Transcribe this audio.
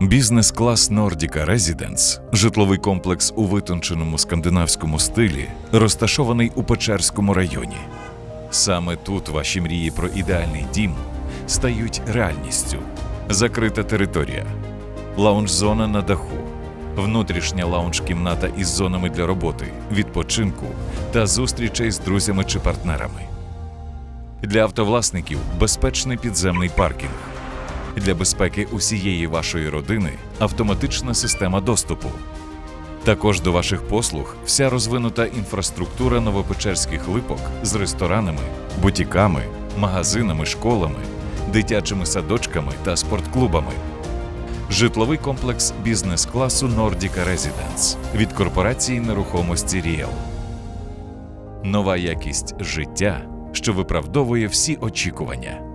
Бізнес-клас Nordica Residence – житловий комплекс у витонченому скандинавському стилі, розташований у Печерському районі. Саме тут ваші мрії про ідеальний дім стають реальністю. Закрита територія, лаунж-зона на даху, внутрішня лаунж-кімната із зонами для роботи, відпочинку та зустрічей з друзями чи партнерами. Для автовласників безпечний підземний паркінг. Для безпеки усієї вашої родини автоматична система доступу. Також до ваших послуг вся розвинута інфраструктура новопечерських липок з ресторанами, бутіками, магазинами, школами, дитячими садочками та спортклубами. Житловий комплекс бізнес-класу Nordica Residence від корпорації нерухомості Ріел. Нова якість життя, що виправдовує всі очікування.